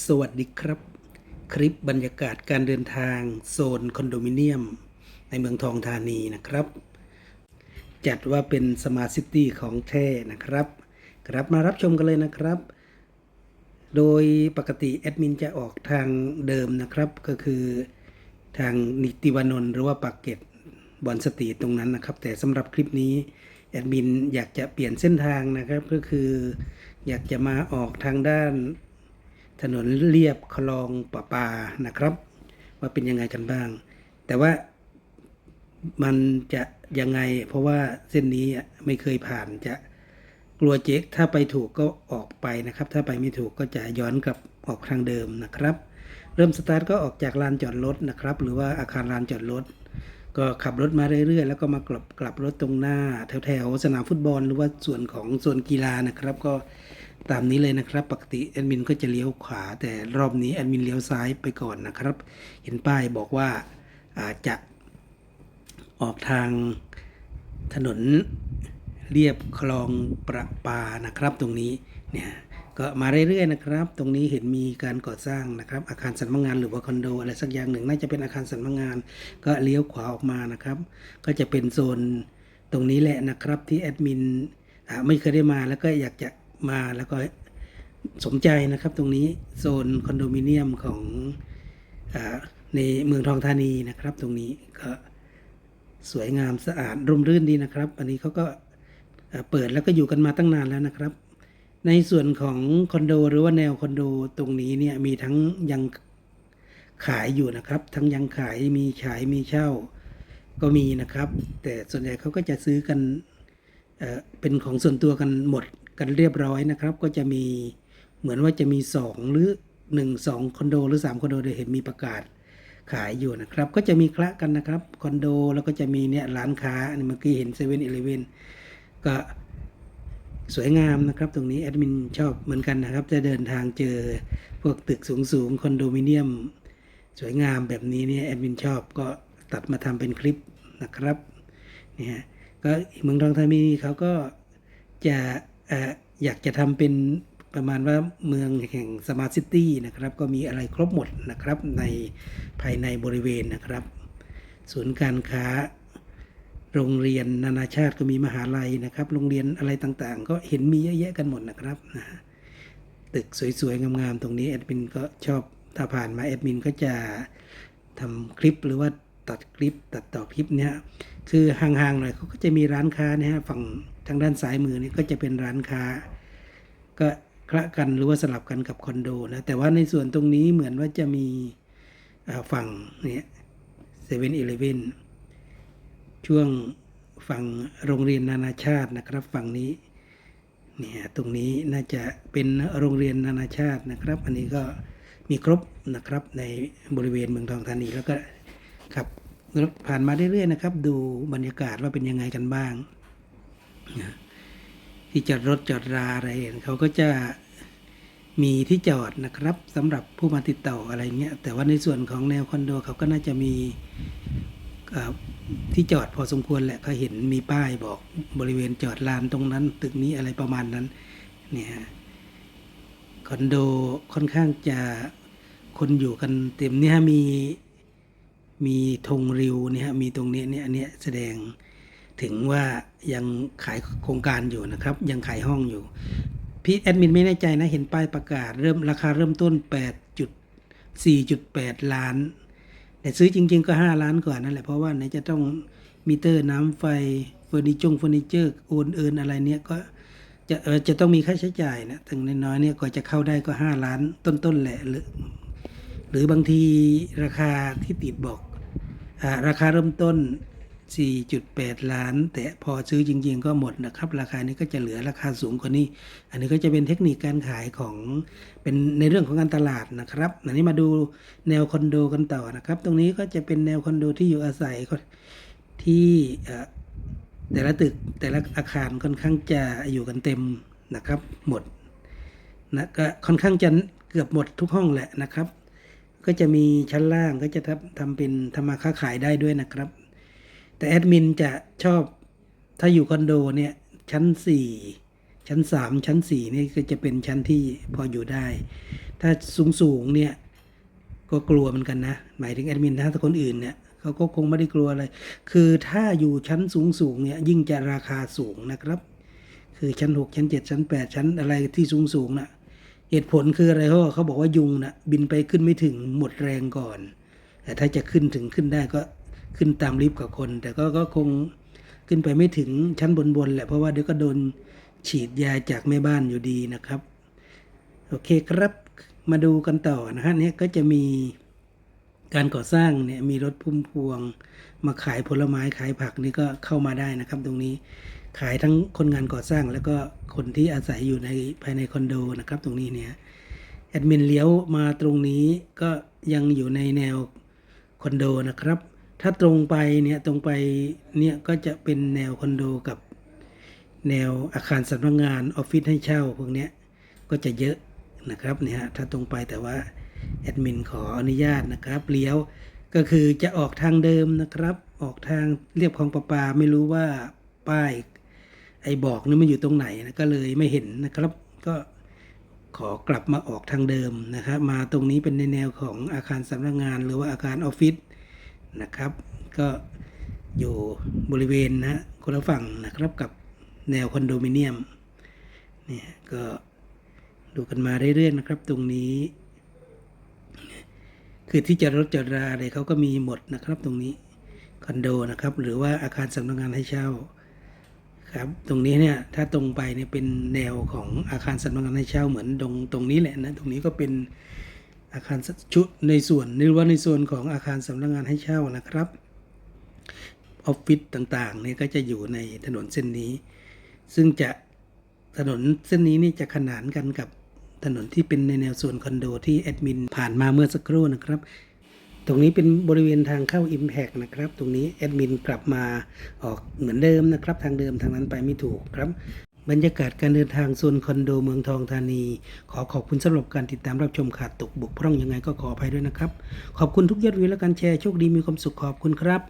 สวัสดีครับ คลิปบรรยากาศการเดินทางโซนคอนโดมิเนียม ในเมืองทองธานีนะครับ จัดว่าเป็นสมาร์ทซิตี้ของแท้นะครับ ครับมารับชมกันเลยนะครับ โดยปกติแอดมินจะออกทางเดิมนะครับ ก็คือทางนิติวานนท์หรือว่าปากเกร็ดบอนสตรีตรงนั้นนะครับ แต่สำหรับคลิปนี้แอดมินอยากจะเปลี่ยนเส้นทางนะครับ ก็คือ อยากจะมาออกทางด้าน ถนนเรียบคลองประปานะครับ ว่าเป็นยังไงกันบ้าง แต่ว่ามันจะยังไง เพราะว่าเส้นนี้ไม่เคยผ่านจะกลัวเจ๊กถ้าไปถูกก็ออกไปนะครับ ถ้าไปไม่ถูกก็จะย้อนกลับออกทางเดิมนะครับ เริ่มสตาร์ทก็ออกจากลานจอดรถนะครับ หรือว่าอาคารลานจอดรถก็ขับรถมาเรื่อยๆ แล้วก็มากลับกลับรถตรงหน้า แถวๆสนามฟุตบอลหรือว่าส่วนของโซนกีฬานะครับ ก็ ตามนี้เลยนะครับ ปกติแอดมินก็จะเลี้ยวขวา แต่รอบนี้แอดมินเลี้ยวซ้ายไปก่อนนะครับ เห็นป้ายบอกว่าอาจจะออกทางถนนเรียบคลองประปานะครับ ตรงนี้เนี่ยก็มาเรื่อยๆนะครับ ตรงนี้เห็นมีการก่อสร้างนะครับ อาคารสำนักงานหรือว่าคอนโดอะไรสักอย่างหนึ่ง น่าจะเป็นอาคารสำนักงาน ก็เลี้ยวขวาออกมานะครับ ก็จะเป็นโซนตรงนี้แหละนะครับที่แอดมินไม่เคยได้มาแล้วก็อยากจะ มาแล้วก็สมใจนะครับตรงนี้โซนคอนโดมิเนียมของอในเมืองทองธานีนะครับ ตรงนี้ก็สวยงามสะอาดร่มรื่นดีนะครับ อันนี้เขาก็เปิดแล้วก็อยู่กันมาตั้งนานแล้วนะครับ ในส่วนของคอนโดหรือว่าแนวคอนโดตรงนี้เนี่ยมีทั้งยังขายอยู่นะครับ ทั้งยังขายมีขายมีเช่าก็มีนะครับ แต่ส่วนใหญ่เขาก็จะซื้อกันเเป็นของส่วนตัวกันหมด กันเรียบร้อยนะครับ ก็จะมีเหมือนว่าจะมีสองหรือหนึ่งสองคอนโดหรือสามคอนโดเดี๋ยวเห็นมีประกาศขายอยู่นะครับ ก็จะมีคละกันนะครับคอนโดแล้วก็จะมีเนี่ยร้านค้าอันนี้เมื่อกี้เห็นเซเว่นอีเลเว่นก็สวยงามนะครับ ตรงนี้แอดมินชอบเหมือนกันนะครับ จะเดินทางเจอพวกตึกสูงๆคอนโดมิเนียม สวยงามแบบนี้เนี่ยแอดมินชอบก็ตัดมาทำเป็นคลิปนะครับเนี่ยฮะก็เมืองทองธานีเขาก็จะ อยากจะทำเป็นประมาณว่าเมืองแห่งสมาร์ทซิตี้นะครับ ก็มีอะไรครบหมดนะครับในภายในบริเวณนะครับ ศูนย์การค้า โรงเรียนนานาชาติก็มีมหาลัยนะครับ โรงเรียนอะไรต่างๆ ก็เห็นมีเยอะแยะกันหมดนะครับนะฮะตึกสวยๆ งามๆ ตรงนี้แอดมินก็ชอบถ้าผ่านมาแอดมินก็จะทำคลิปหรือว่าตัดคลิปตัดต่อคลิปเนี้ยคือห่างๆหน่อยเขาก็จะมีร้านค้านะฮะฝั่ง ทางด้านซ้ายมือนี่ก็จะเป็นร้านค้า ก็คละกันหรือว่าสลับกันกับคอนโดนะแต่ว่าในส่วนตรงนี้เหมือนว่าจะมีฝั่งเนี่ยเซเว่นอีเลฟเว่นช่วงฝั่งโรงเรียนนานาชาตินะครับฝั่งนี้เนี่ยตรงนี้น่าจะเป็นโรงเรียนนานาชาตินะครับ อันนี้ก็มีครบนะครับในบริเวณเมืองทองธานีแล้วก็ขับผ่านมาเรื่อยๆนะครับ ดูบรรยากาศว่าเป็นยังไงกันบ้าง นะที่จอดรถจอดราอะไรเขาก็จะมีที่จอดนะครับสำหรับผู้มาติดต่ออะไรเงี้ยแต่ว่าในส่วนของแนวคอนโดเขาก็น่าจะมีที่จอดพอสมควรแหละเขาเห็นมีป้ายบอกบริเวณจอดลานตรงนั้น ตึกนี้อะไรประมาณนั้นเนี่ยคอนโดค่อนข้างจะคนอยู่กันเต็มเนี่ยมีมีธงริวเนี่ยมีตรงนี้เนี่ยอันเนี้ยแสดง ถึงว่ายังขายโครงการอยู่นะครับ ยังขายห้องอยู่ พี่แอดมินไม่แน่ใจนะ เห็นป้ายประกาศเริ่มราคาเริ่มต้น 8.4.8 ล้าน แต่ซื้อจริง ๆ ก็ 5 ล้านกว่านั่นแหละ เพราะว่าไหนจะต้องมิเตอร์น้ำไฟเฟอร์นิจงเฟอร์นิเจอร์โอนเอินอะไรเนี่ยก็จะเออจะต้องมีค่าใช้จ่ายนะถึงน้อยๆเนี่ยกว่าจะเข้าได้ก็ 5 ล้านต้นๆแหละหรือหรือบางทีราคาที่ติดบอกอาราคาเริ่มต้น 4.8 ล้าน แต่พอซื้อจริง ๆ ก็หมดนะครับ ราคานี้ก็จะเหลือราคาสูงกว่านี้ อันนี้ก็จะเป็นเทคนิคการขายของเป็นในเรื่องของการตลาดนะครับ อันนี้มาดูแนวคอนโดกันต่อนะครับ ตรงนี้ก็จะเป็นแนวคอนโดที่อยู่อาศัยที่แต่ละตึกแต่ละอาคารค่อนข้างจะอยู่กันเต็มนะครับ หมดนะก็ค่อนข้างจะเกือบหมดทุกห้องแหละนะครับ ก็จะมีชั้นล่างก็จะทำทำเป็นทำมาค้าขายได้ด้วยนะครับ แต่แอดมินจะชอบถ้าอยู่คอนโดเนี่ยชั้นสี่ชั้นสามชั้นสี่นี่ก็จะเป็นชั้นที่พออยู่ได้ ถ้าสูงสูงเนี่ยก็กลัวเหมือนกันนะ หมายถึงแอดมินนะถ้าคนอื่นเนี่ยเขาก็คงไม่ได้กลัวอะไร คือถ้าอยู่ชั้นสูงสูงเนี่ยยิ่งจะราคาสูงนะครับ คือชั้น 6 ชั้น 7 ชั้น 8 ชั้นอะไรที่สูงสูงๆน่ะเหตุผลคืออะไรเพราะเขาบอกว่ายุงน่ะบินไปขึ้นไม่ถึงหมดแรงก่อน แต่ถ้าจะขึ้นถึงขึ้นได้ก็ ขึ้นตามลิฟต์กับคน แต่ก็ก็คงขึ้นไปไม่ถึงชั้นบนๆแหละเพราะว่าเดี๋ยวก็โดนฉีดยาจากแม่บ้านอยู่ดีนะครับ โอเคครับมาดูกันต่อนะฮะเนี่ยก็จะมีการก่อสร้างเนี่ยมีรถพุ่มพวง มาขายผลไม้ขายผักนี่ก็เข้ามาได้นะครับ ตรงนี้ขายทั้งคนงานก่อสร้างแล้วก็คนที่อาศัยอยู่ในภายในคอนโดนะครับ ตรงนี้เนี่ยแอดมินเลี้ยวมาตรงนี้ก็ยังอยู่ในแนวคอนโดนะครับ ถ้าตรงไปเนี่ยตรงไปเนี่ยก็จะเป็นแนวคอนโดกับแนวอาคารสำนักงานออฟฟิศให้เช่าพวกเนี้ยก็จะเยอะนะครับเนี่ยฮะถ้าตรงไปแต่ว่าแอดมินขออนุญาตนะครับเลี้ยวก็คือจะออกทางเดิมนะครับ ออกทางเรียบคลองประปาไม่รู้ว่าป้าย ไอ้บอกนี่มันอยู่ตรงไหนนะก็เลยไม่เห็นนะครับ ก็ขอกลับมาออกทางเดิมนะครับ มาตรงนี้เป็นในแนวของอาคารสำนักงาน หรือว่าอาคารออฟฟิศ นะครับ ก็อยู่บริเวณนะคนละฝั่งนะครับกับแนวคอนโดมิเนียมเนี่ยก็ดูกันมาเรื่อยๆนะครับ ตรงนี้ คือที่จอดรถจอดราอะไรเขาก็มีหมดนะครับ ตรงนี้คอนโดนะครับ หรือว่าอาคารสำนักงานให้เช่าครับตรงนี้เนี่ยถ้าตรงไปเนี่ยเป็นแนวของอาคารสำนักงานให้เช่าเหมือนตรงตรงนี้แหละนะตรงนี้ก็เป็น อาคารชุดในส่วนหรือว่าในส่วนของอาคารสำนักงานให้เช่านะครับออฟฟิศต่างๆเนี่ยก็จะอยู่ในถนนเส้นนี้ ซึ่งจะถนนเส้นนี้นี่จะขนานกันกับถนนที่เป็นในแนวส่วนคอนโดที่แอดมินผ่านมาเมื่อสักครู่นะครับ ตรงนี้เป็นบริเวณทางเข้า Impact นะครับ ตรงนี้แอดมินกลับมาออกเหมือนเดิมนะครับ ทางเดิมทางนั้นไปไม่ถูกครับ บรรยากาศการเดินทางโซนคอนโดเมืองทองธานี ขอขอบคุณสำหรับการติดตามรับชมขาดตกบกพร่องยังไงก็ขออภัยด้วยนะครับ ขอบคุณทุกยอดวิวและการแชร์โชคดีมีความสุขขอบคุณครับ